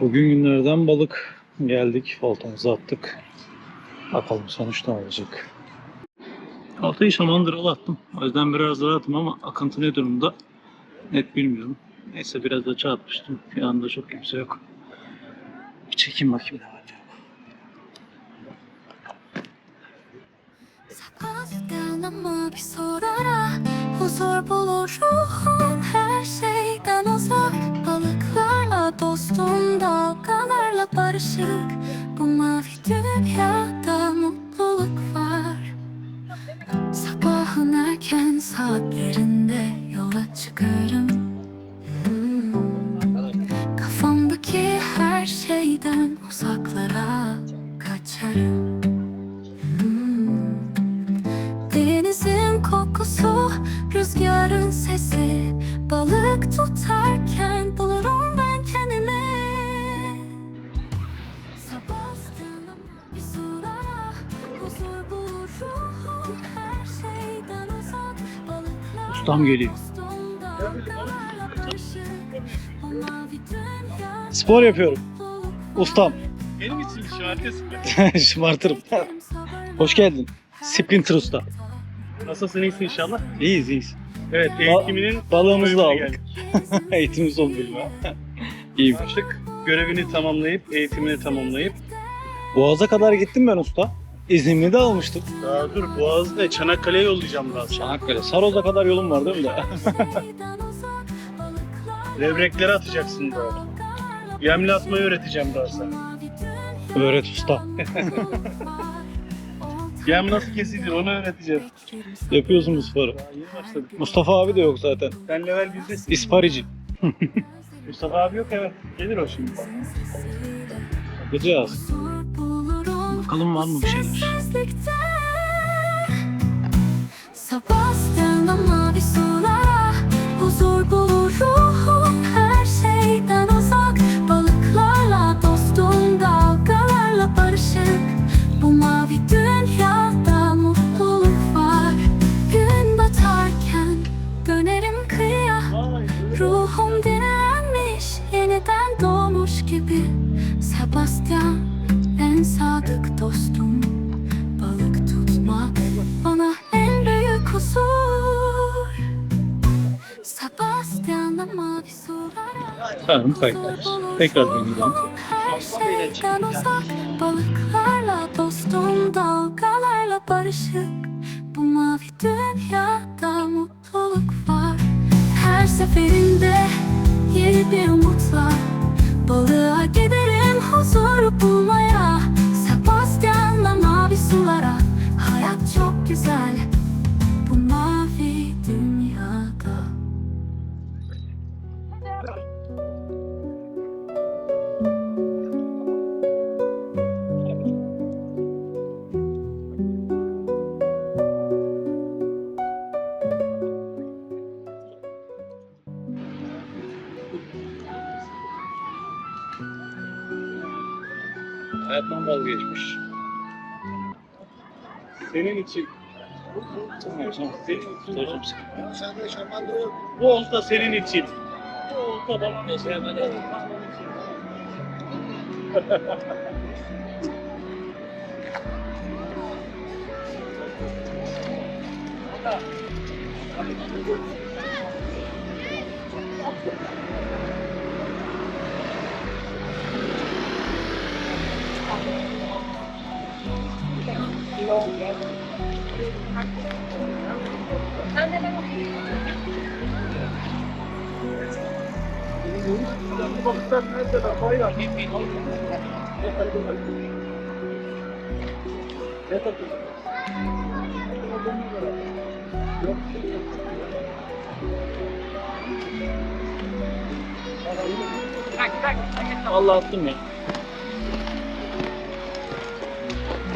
Bugün günlerden balık geldik. Oltamızı attık. Bakalım sonuç ne olacak. Oltayı şamandıralı attım. O yüzden biraz rahatım ama akıntı ne durumda net bilmiyorum. Neyse biraz da atmıştım. Şu anda çok kimse yok. Bir çekim bakayım ne var. Ama bir sorara Huzur bulur barışık Bu mavi dünyada mutluluk var. Sabahın erken saatlerinde yola çıkarım Ustam geliyor. Spor yapıyorum. Ustam. Benim için arkası. Şımartırım. Hoş geldin. Sprinter usta. Nasılsın iyisin inşallah? İyiyiz iyiyiz. Evet eğitiminin Balığımızı da aldık. Eğitimimiz son bölümü. İyiyim. Başlık görevini tamamlayıp eğitimini tamamlayıp Boğaz'a kadar gittim ben usta. İznimi de almıştım. daha dur Boğaz'da Çanakkale'ye yollayacağım biraz. Çanakkale. Saroz'a kadar yolum var değil mi de? Levrekleri atacaksın daha. Yemli atmayı öğreteceğim daha sana. Öğret usta. Yem nasıl kesilir onu öğreteceğim. Yapıyorsun bu sporu. Daha yeni başladık. Mustafa abi de yok zaten. Sen level yüzdesin. İsparici. Mustafa abi yok evet. Gelir o şimdi. Bakacağız. Bakalım var mı bir şeyler? Sebastian mavi sulara Huzur bulur Tamam kayıtlarız. Tekrar deneyelim. her şeyden uzak Balıklarla dostum dalgalarla barışık. Bu mavi dünyada mutluluk var. Her seferinde yeni bir umutla Balığa giderim huzuru bulmaya. Sebastian'la mavi sulara. Hayat çok güzel Hayattan vazgeçmiş. Senin için. Tamam tamam. İçin. Tutacağım seni. Bu olta senin için. Bu olta bana ne sevmedi. Vallahi attım ya.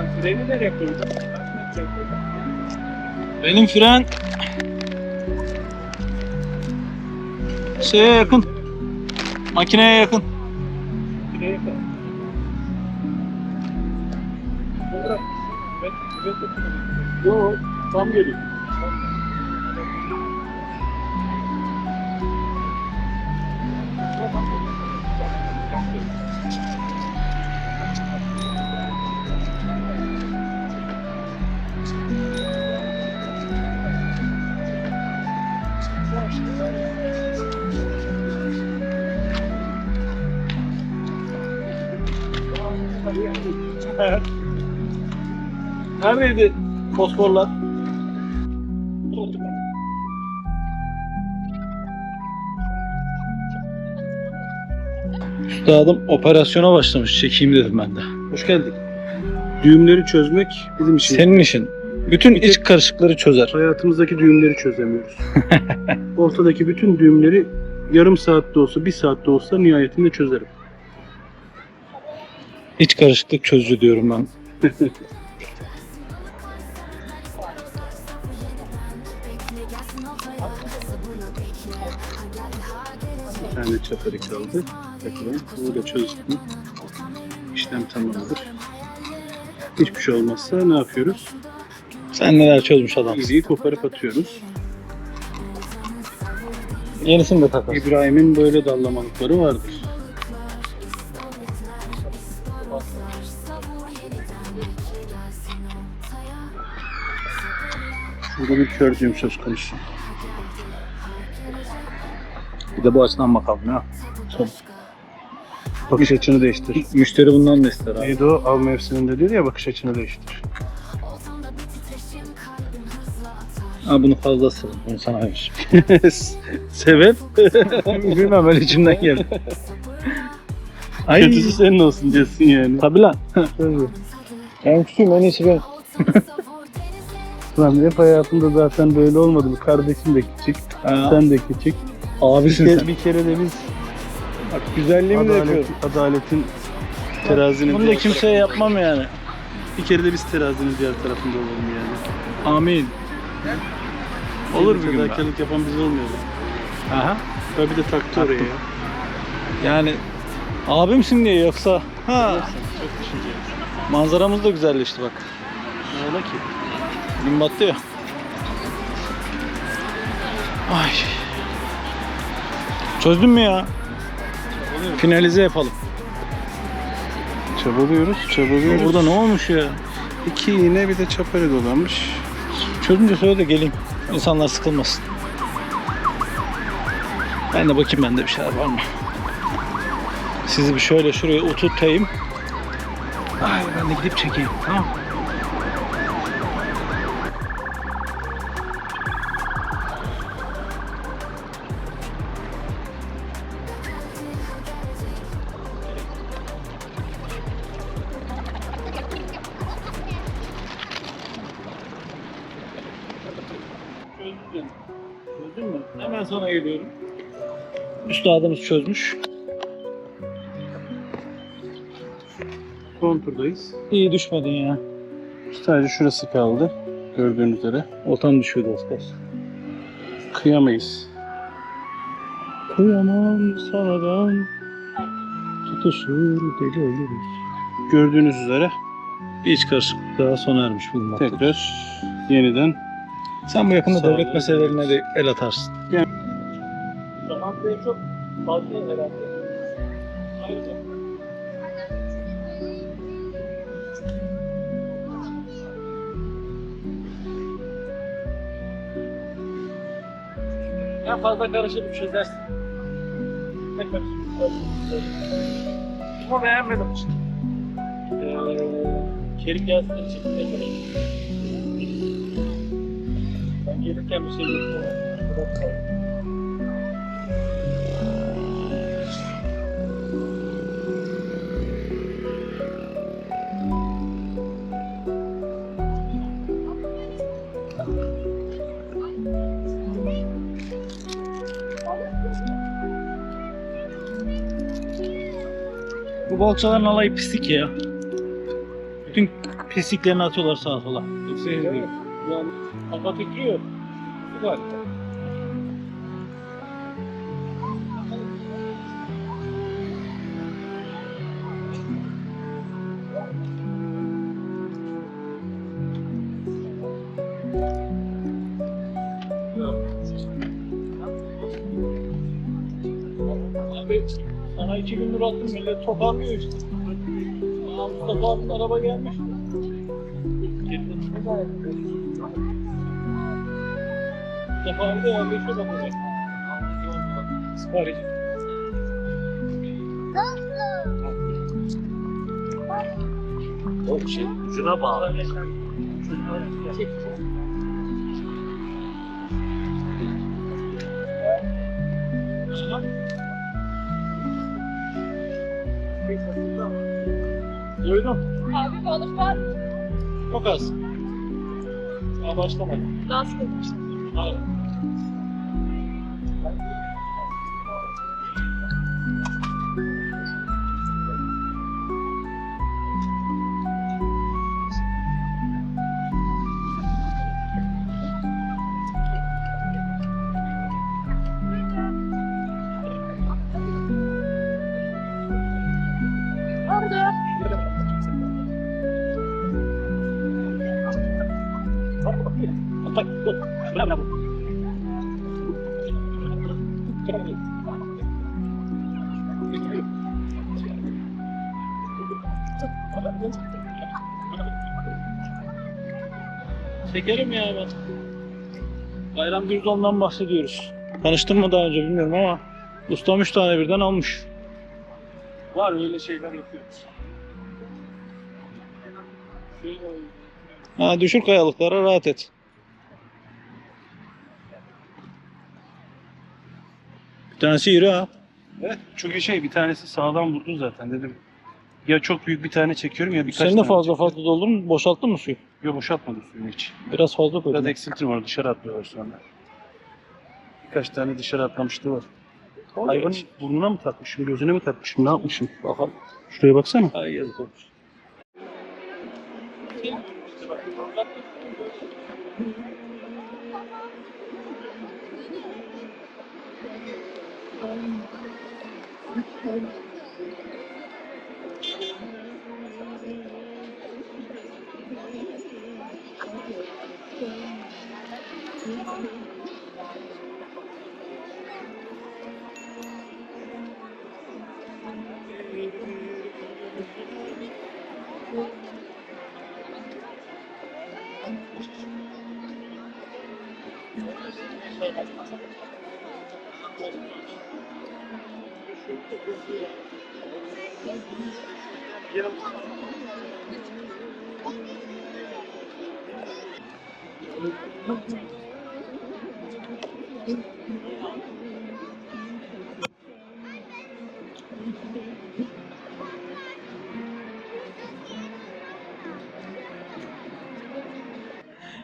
Ben freni nereye koydum? Benim fren şeye yakın. Makineye yakın. Ben, ben Yok, tam geliyor. Neredeydi fosforlar? Üstadım operasyona başlamış. Çekeyim dedim ben de. Hoş geldik. Düğümleri çözmek bizim işimiz. Senin işin. Bütün iç karışıkları çözer. Hayatımızdaki düğümleri çözemiyoruz. Ortadaki bütün düğümleri yarım saatte olsa, bir saatte olsa nihayetinde çözerim. İç karışıklık çözücü diyorum ben. Bir tane çatarı kaldı. Bakalım. Bunu da çözdüm. İşlem tamamdır. Hiçbir şey olmazsa ne yapıyoruz? Sen neler çözmüş adamsın. İğneyi koparıp atıyoruz. Yenisini de takarsın. İbrahim'in böyle dallamalıkları vardır. Bir kör düğüm söz konusu. Bir de bu açıdan bakalım ya. Bakış açını değiştir. Müşteri bundan da ister abi. Neydi o? Av mevsiminde diyor ya bakış açını değiştir. Ha bunu fazla sığın. Bunu sana ver. Sebep? Bilmem öyle içimden geldi. Ay. Kötüsü senin olsun diyorsun yani. Tabii lan. Tabii. En küçüğüm en iyisi ben. Lan hep hayatımda zaten böyle olmadı. Bu kardeşim de küçük, Ha, sen de küçük. Bir abisin kere, sen. bir kere de biz Bak güzelliğimi de adalet, yapıyorum. adaletin terazinin Bunu da diğer kimseye yapmam yani. bir kere de biz terazinin diğer tarafında olalım yani. Amin. Olur bir gün be. Fedakarlık yapan biz olmayalım. Aha. Tabii bir de taktı oraya ya. Yani abimsin diye yoksa ha Çok düşünceli. manzaramız da güzelleşti bak. Ne ola ki? Gün battı ya. Ay. Çözdün mü ya? Finalize yapalım. Çabalıyoruz, çabalıyoruz. Burada ne olmuş ya? İki iğne bir de çapara dolanmış. Çözünce söyle de geleyim. İnsanlar sıkılmasın. Ben de bakayım bende bir şeyler var mı? Sizi bir şöyle şuraya oturtayım. Ay ben de gidip çekeyim. Tamam. Çözdün. Hemen sana geliyorum. Üstadımız çözmüş. Son turdayız. İyi düşmedin ya. Sadece şurası kaldı. Gördüğünüz üzere. Oltam düşüyordu az kalsın. Kıyamayız. Kıyamam sana ben Tutuşur deli oluruz Gördüğünüz üzere Bir iç karışıklık daha sona ermiş bulunmaktadır. tekrar yeniden Sen bu yakında Sağ devlet meselelerine de el atarsın. Yani- Zaman çok fazla herhalde. Ayrıca. En fazla karışıp çözersin. Ne karışıp Ama beğenmedim. Ee, Kerim çalışayım. Ben gelirken bir şey getirmedim. Bu balıkçıların alayı pislik ya. Bütün pisliklerini atıyorlar sağa sola. Hepsi yani kafa titriyor. Güzel. Abi sana iki gündür attım millet toparlıyor işte. Aa, Mustafa abinin araba gelmiş. Mustafa de yerleşiyor bak oraya. Sipariş. O şey ucuna bağlı. Duydum. Abi balık var. Çok az. Daha başlamadı. Nasıl? Hayır. Şekerim ya ben. Bayram Gürzon'dan bahsediyoruz. Tanıştın mı daha önce bilmiyorum ama ustam 3 tane birden almış. Var öyle şeyler yapıyoruz. Ha düşür kayalıklara rahat et. Bir tanesi iri ha. Evet çünkü şey bir tanesi sağdan vurdu zaten dedim. Ya çok büyük bir tane çekiyorum ya birkaç Senin de tane fazla çekiyorum. fazla doldurun mu? Boşalttın mı suyu? Yok boşaltmadı suyunu hiç. Biraz fazla Biraz koydum. eksiltirim var dışarı atlıyorlar sonra. Birkaç tane dışarı atlamıştı var. Hayvanın burnuna mı takmışım, gözüne mi takmışım, ne yapmışım? Bakalım. Şuraya baksana. Ay yazık olmuş.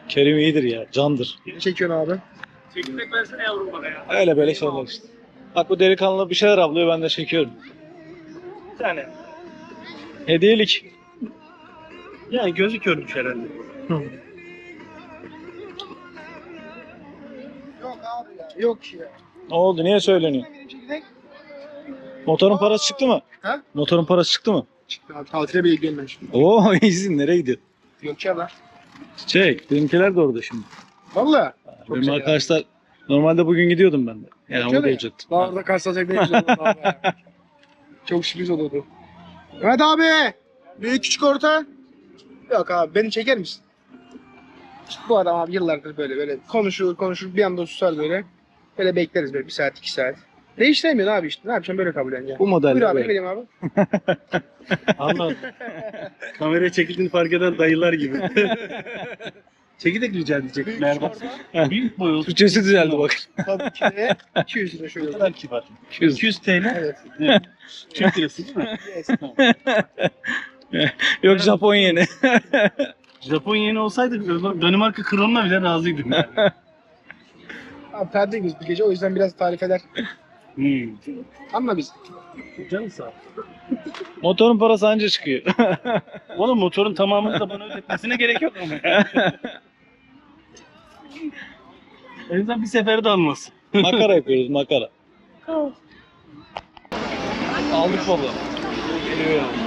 Kerim iyidir ya, candır. çekiyorsun abi? Çekirdek versene yavrum bana ya. Öyle böyle şeyler işte. Bak bu delikanlı bir şeyler ablıyor ben de çekiyorum. Bir tane. Hediyelik. Yani gözüküyormuş herhalde. Yok ya. Ne oldu? Niye söyleniyor? Motorun parası çıktı mı? Ha? Motorun parası çıktı mı? çıktı abi. Tatile bile gidiyorum ben şimdi. Oo iyisin. Nereye gidiyor? Yok ya lan. Çek. Benimkiler de orada şimdi. Valla. Benim güzel arkadaşlar normalde bugün gidiyordum ben de. Yani Öyle o mi? diyecektim. Daha orada karşılaşacak ne güzel olurdu ya. Çok sürpriz olurdu. Evet abi. Büyük küçük orta. Yok abi beni çeker misin? Bu adam abi yıllardır böyle böyle konuşur konuşur bir anda susar böyle. Böyle bekleriz böyle bir saat iki saat. Değiştiremiyorsun abi işte. Ne yapacağım böyle kabul edeceğim. Bu model. Buyur abi böyle. ne abi. Anladım. Kameraya çekildiğini fark eden dayılar gibi. Çekirdek rica edecek. Merhaba. Büyük boy olsun. Türkçesi düzeldi bak. Tabii ki de 200 lira şöyle. Ne kadar kibar. 200. 200 TL. Evet. Türk lirası değil mi? Yes. Yok Japon yeni. Japon yeni olsaydı Danimarka kronuna bile razıydım yani. Abi tatil gidiyoruz bir gece o yüzden biraz tarif eder. Hmm. Anla biz. Canı sağ ol. Motorun parası anca çıkıyor. Oğlum motorun tamamını da bana ödetmesine gerek yok ama. en azından bir seferde almasın. makara yapıyoruz makara. Aldık balığı. Geliyor yani.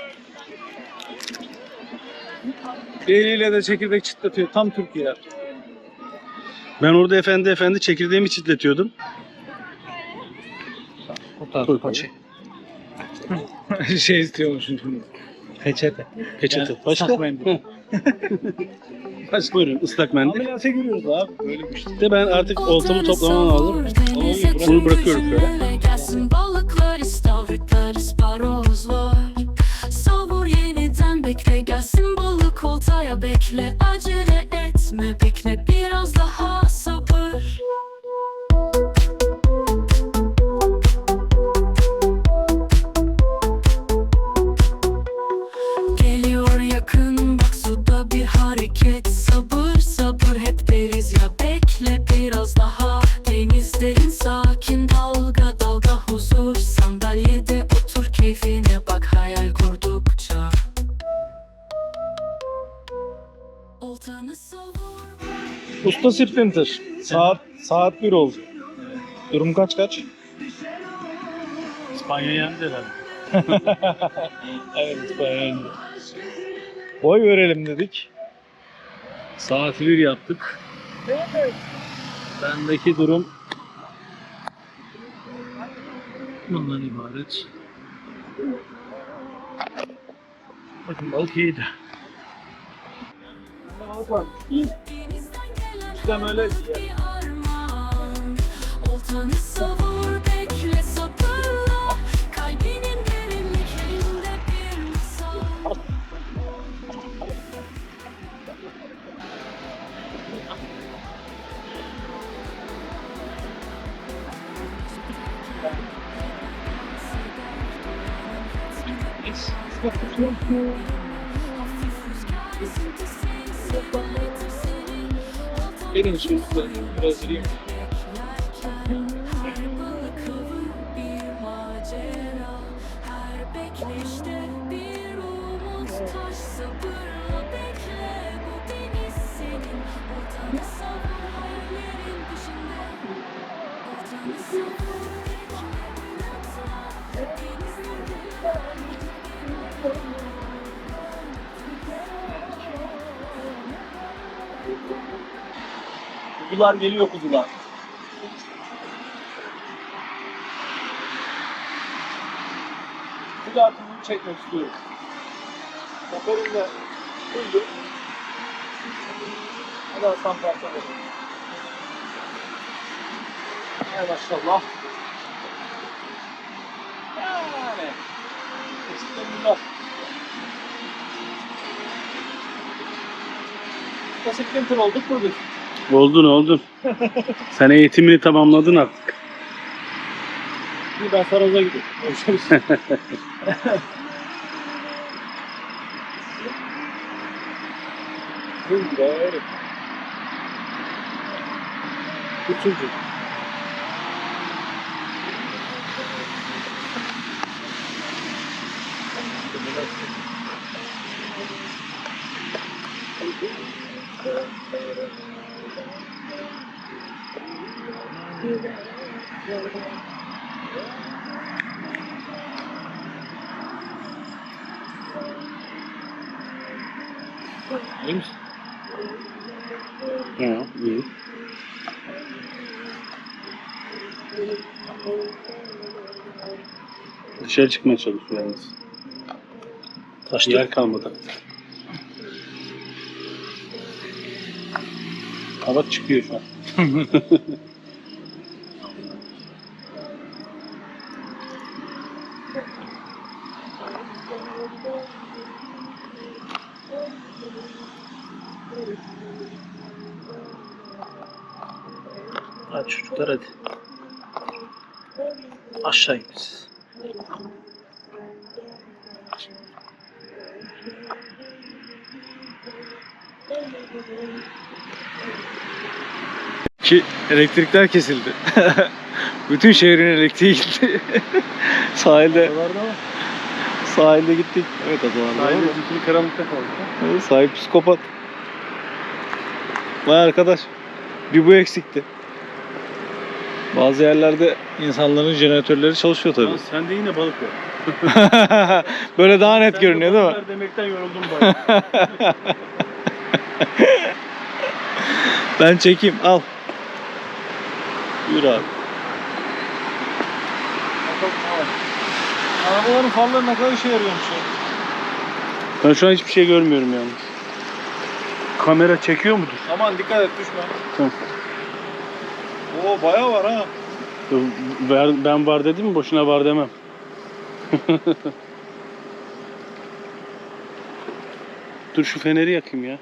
Eliyle de çekirdek çıtlatıyor. Tam Türkiye. Ben orada efendi efendi çekirdeğimi çitletiyordum. Kurtar paçı. şey istiyormuşum şimdi. Peçete. Peçete. Yani Başka? Başka buyurun ıslak mendil. Ameliyata giriyoruz abi. Böyle bir şey. De ben artık oltamı toplamam lazım. Bunu bırakıyorum balıklar, istavritler, isparozlar. Savur yeniden bekle gelsin oltaya bekle Acele etme. Bekle Sprinter. Saat saat 1 oldu. Durum kaç kaç? İspanya yendi herhalde. evet İspanya Boy verelim dedik. Saat 1 yaptık. Bendeki durum bundan ibaret. Bakın balık iyiydi. Böyle bir armağan Oltanı Feira Indígena Brasil. Kuzular geliyor kuzular. Bir daha kuzuyu çekmek istiyorum. Motorum da buydu. Hadi aslan parça verin. Hay maşallah. Yani. Eskiden bunlar. Sprinter olduk biz? Oldun oldun. Sen eğitimini tamamladın artık. Bir ben Saroz'a gidiyorum. Görüşürüz. Üçüncü. İyi misin? İyi. Dışarı çıkmaya çalışıyor yalnız. Taştı. Yer kalmadı. Ha bak çıkıyor şu an. Hadi çocuklar hadi. Aşağı in siz. Ki elektrikler kesildi. Bütün şehrin elektriği gitti. Sahilde sahilde gittik. Evet adalarda. Sahilde zifiri karanlıkta kaldı. Evet, Sahip psikopat. Vay arkadaş. Bir bu eksikti. Bazı yerlerde insanların jeneratörleri çalışıyor tabii. Lan sende yine balık var. Böyle daha net Sen de görünüyor değil mi? Demekten yoruldum bayağı. Ben çekeyim al. Buyur abi. Arabaların farları ne kadar işe yarıyormuş ya. ben şu an hiçbir şey görmüyorum yalnız. Kamera çekiyor mudur? Aman dikkat et düşme. Tamam. Oo bayağı var ha. Ben, ben var dedim mi boşuna var demem. Dur şu feneri yakayım ya.